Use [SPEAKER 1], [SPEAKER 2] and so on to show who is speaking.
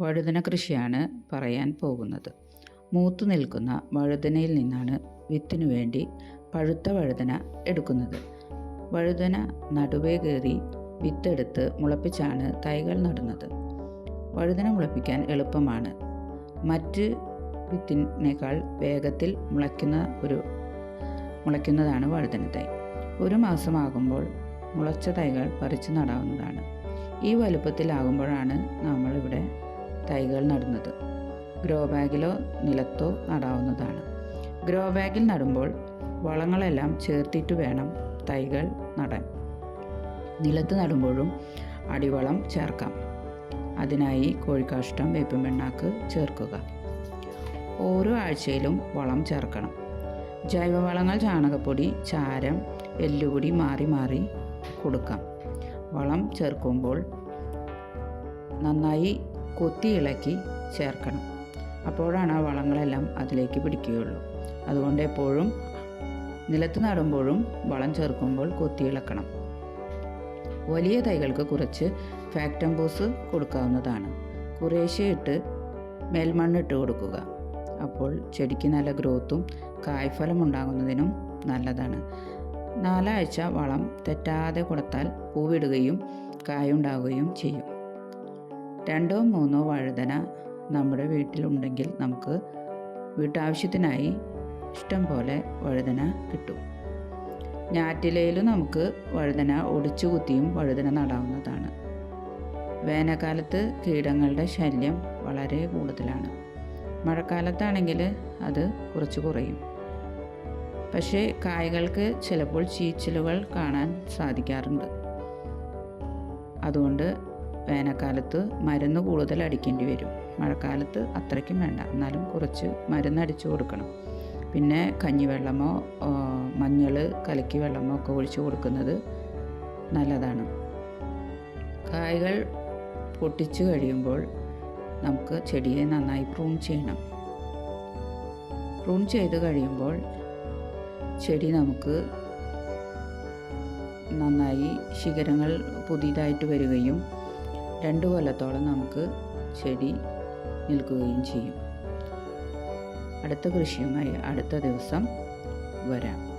[SPEAKER 1] വഴുതന കൃഷിയാണ് പറയാൻ പോകുന്നത്. മൂത്തു നിൽക്കുന്ന വഴുതനയിൽ നിന്നാണ് വിത്തിനു വേണ്ടി പഴുത്ത വഴുതന എടുക്കുന്നത്. വഴുതന നടുവേ കയറി വിത്തെടുത്ത് മുളപ്പിച്ചാണ് തൈകൾ നടുന്നത്. വഴുതന മുളപ്പിക്കാൻ എളുപ്പമാണ്. മറ്റ് വിത്തിനേക്കാൾ വേഗത്തിൽ മുളയ്ക്കുന്ന ഒരു മുളയ്ക്കുന്നതാണ് വഴുതന തൈ. ഒരു മാസമാകുമ്പോൾ മുളച്ച തൈകൾ പറിച്ചു നടാവുന്നതാണ്. ഈ വലുപ്പത്തിലാകുമ്പോഴാണ് നമ്മളിവിടെ തൈകൾ നടുന്നത്. ഗ്രോ ബാഗിലോ നിലത്തോ നടാവുന്നതാണ്. ഗ്രോ ബാഗിൽ നടുമ്പോൾ വളങ്ങളെല്ലാം ചേർത്തിട്ട് വേണം തൈകൾ നടാൻ. നിലത്ത് നടുമ്പോഴും അടിവളം ചേർക്കാം. അതിനായി കോഴിക്കാഷ്ടം പിണ്ണാക്ക് ചേർക്കുക. ഓരോ ആഴ്ചയിലും വളം ചേർക്കണം. ജൈവവളങ്ങൾ ചാണകപ്പൊടി ചാരം എല്ലുപൊടി മാറി മാറി കൊടുക്കാം. വളം ചേർക്കുമ്പോൾ നന്നായി കൊത്തി ഇളക്കി ചേർക്കണം. അപ്പോഴാണ് ആ വളങ്ങളെല്ലാം അതിലേക്ക് പിടിക്കുകയുള്ളൂ. അതുകൊണ്ട് എപ്പോഴും നിലത്ത് നടുമ്പോഴും വളം ചേർക്കുമ്പോൾ കൊത്തി ഇളക്കണം വലിയ തൈകൾക്ക് കുറച്ച് ഫാക്ടംബോസ് കൊടുക്കാവുന്നതാണ്. കുറേശ്ശെ ഇട്ട് മേൽമണ്ണിട്ട് കൊടുക്കുക. അപ്പോൾ ചെടിക്ക് നല്ല ഗ്രോത്തും കായ്ഫലം ഉണ്ടാകുന്നതിനും നല്ലതാണ്. നാലാഴ്ച വളം തെറ്റാതെ കൊടുത്താൽ പൂവിടുകയും കായുണ്ടാവുകയും ചെയ്യും. രണ്ടോ മൂന്നോ വഴുതന നമ്മുടെ വീട്ടിലുണ്ടെങ്കിൽ നമുക്ക് വീട്ടാവശ്യത്തിനായി ഇഷ്ടം പോലെ വഴുതന കിട്ടും. ഞാറ്റിലയിൽ നമുക്ക് വഴുതന ഒടിച്ചു കുത്തിയും വഴുതന നടാവുന്നതാണ്. വേനൽക്കാലത്ത് കീടങ്ങളുടെ ശല്യം വളരെ കൂടുതലാണ്. മഴക്കാലത്താണെങ്കിൽ അത് കുറച്ച് കുറയും. പക്ഷേ കായ്കൾക്ക് ചിലപ്പോൾ ചീച്ചിലുകൾ കാണാൻ സാധിക്കാറുണ്ട്. അതുകൊണ്ട് വേനൽക്കാലത്ത് മരുന്ന് കൂടുതൽ അടിക്കേണ്ടി വരും. മഴക്കാലത്ത് അത്രയ്ക്കും വേണ്ട. എന്നാലും കുറച്ച് മരുന്ന് അടിച്ചു കൊടുക്കണം. പിന്നെ കഞ്ഞിവെള്ളമോ മഞ്ഞൾ കലക്കി വെള്ളമോ ഒക്കെ ഒഴിച്ചു കൊടുക്കുന്നത് നല്ലതാണ്. കായകൾ പൊട്ടിച്ചു കഴിയുമ്പോൾ നമുക്ക് ചെടിയെ നന്നായി പ്രൂൺ ചെയ്യണം. പ്രൂൺ ചെയ്ത് കഴിയുമ്പോൾ ചെടി നമുക്ക് നന്നായി ശിഖരങ്ങൾ പുതിയതായിട്ട് വരികയും രണ്ട് കൊല്ലത്തോളം നമുക്ക് ചെടി നിൽക്കുകയും ചെയ്യും. അടുത്ത കൃഷിയുമായി അടുത്ത ദിവസം വരാം.